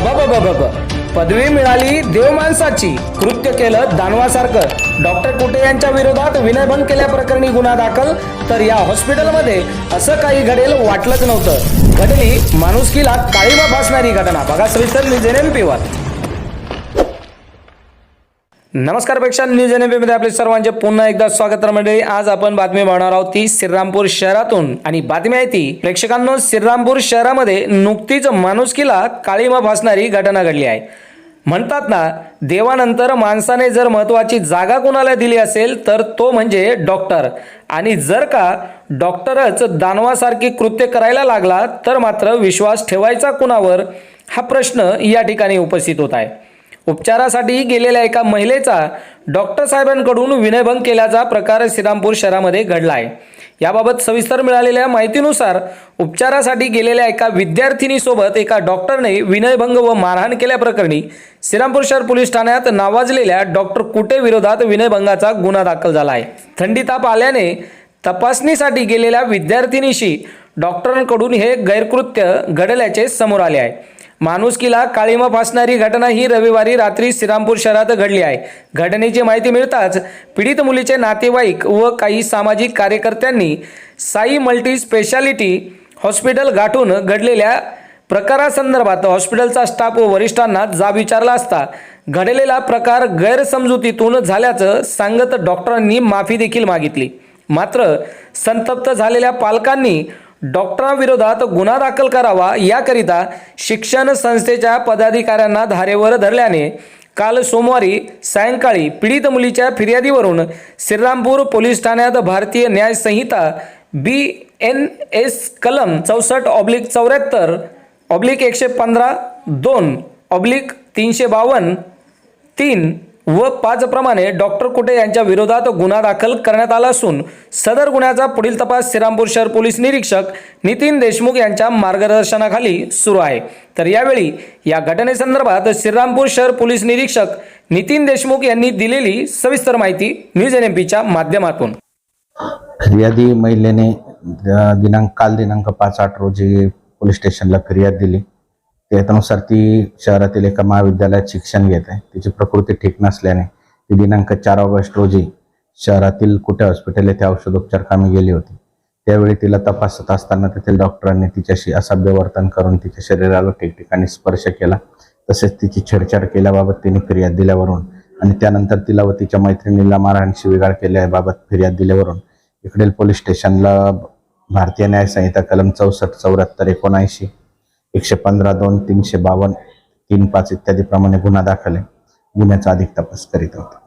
अबाबाबाबाबा पदवी मिळाली देव माणसाची कृत्य केलं दानवासारखं. डॉक्टर कुटे यांच्या विरोधात विनयभंग केल्याप्रकरणी गुन्हा दाखल. तर या हॉस्पिटलमध्ये असं काही घडेल वाटलंच नव्हतं. घडली माणुसकीला काळीमा फासणारी घटना. बघा सविस्तर मी एन पीवर नमस्कारपेक्षा न्यूज एनमध्ये आपले सर्वांचे पुन्हा एकदा स्वागत मंडळी. आज आपण बातमी पाहणार आहोत ती श्रीरामपूर शहरातून. आणि बातमी आहे ती प्रेक्षकांनो श्रीरामपूर शहरामध्ये नुकतीच माणुसकीला काळीमा भासणारी घटना घडली आहे. म्हणतात ना देवानंतर माणसाने जर महत्वाची जागा कोणाला दिली असेल तर तो म्हणजे डॉक्टर. आणि जर का डॉक्टरच दानवासारखी कृत्य करायला लागला तर मात्र विश्वास ठेवायचा कुणावर? हा प्रश्न या ठिकाणी उपस्थित होत आहे. उपचारासाठी गेलेल्या एका महिलेचा डॉक्टर साहेबांकडून विनयभंग केल्याचा प्रकार श्रीरामपूर शहरामध्ये घडला आहे याबाबत सविस्तर मिळालेल्या माहितीनुसार उपचारासाठी गेलेल्या एका विद्यार्थिनीसोबत एका डॉक्टरने विनयभंग व मारहाण केल्याप्रकरणी श्रीरामपूर शहर पोलीस ठाण्यात नावाजलेल्या डॉक्टर कुटे विरोधात विनयभंगाचा गुन्हा दाखल झाला आहे थंडी ताप आल्याने तपासणीसाठी गेलेल्या विद्यार्थिनीशी डॉक्टरांकडून हे गैरकृत्य घडल्याचे समोर आले आहे. माणुसकीला काळीमा फासणारी घटना ही रविवारी रात्री श्रीरामपूर शहरात घडली आहे. घटनेची माहिती मिळताच पीडित मुलीचे नातेवाईक व काही सामाजिक कार्यकर्त्यांनी साई मल्टी स्पेशालिटी हॉस्पिटल गाठून घडलेल्या प्रकारासंदर्भात हॉस्पिटलचा स्टाफ व वरिष्ठांना जाब विचारला असता घडलेला प्रकार गैरसमजुतीतून झाल्याचं सांगत डॉक्टरांनी माफी देखील मागितली. मात्र संतप्त झालेल्या पालकांनी डॉक्टरांविरोधात गुन्हा दाखल करावा याकरिता शिक्षण संस्थेच्या पदाधिकाऱ्यांना धारेवर धरल्याने काल सोमवारी सायंकाळी पीडित मुलीच्या फिर्यादीवरून श्रीरामपूर पोलीस ठाण्यात भारतीय न्याय संहिता बी एन एस कलम चौसष्ट ऑब्लिक चौऱ्याहत्तर ऑब्लिक एकशे पंधरा दोन ऑब्लिक तीनशे बावन्न तीन व पाचप्रमाणे डॉक्टर कुटे यांच्या विरोधात गुन्हा दाखल करण्यात आला असून सदर गुन्ह्याचा पुढील तपास श्रीरामपूर शहर पोलीस निरीक्षक नितीन देशमुख यांच्या मार्गदर्शनाखाली सुरू आहे. तर यावेळी या घटनेसंदर्भात श्रीरामपूर शहर पोलीस निरीक्षक नितीन देशमुख यांनी दिलेली सविस्तर माहिती न्यूज एन एम पीच्या माध्यमातून. फिर्यादी महिलेने दिनांक काल दिनांक पाच आठ रोजी पोलीस स्टेशनला फिर्याद दिली. त्यानुसार ती शहरातील एका महाविद्यालयात शिक्षण घेत आहे. तिची प्रकृती ठीक नसल्याने ती दिनांक चार ऑगस्ट रोजी शहरातील कुठे हॉस्पिटल येथे औषधोपचार कामी गेली होती. त्यावेळी तिला तपासत असताना तेथील डॉक्टरांनी तिच्याशी असभ्य वर्तन करून तिच्या शरीराला ठिकठिकाणी स्पर्श केला. तसेच तिची छेडछाड केल्याबाबत तिने फिर्याद दिल्यावरून आणि त्यानंतर तिला व तिच्या मैत्रिणीला मारहाण शिवीगाळ केल्याबाबत फिर्याद दिल्यावरून इकडील पोलीस स्टेशनला भारतीय न्यायसंहिता कलम चौसष्ट चौऱ्याहत्तर एकोणऐंशी एकशे पंधरा दोन तीनशे बावन्न तीन पाच इत्यादी प्रमाणे गुन्हा दाखल आहे. गुन्ह्याचा अधिक तपास करीत होता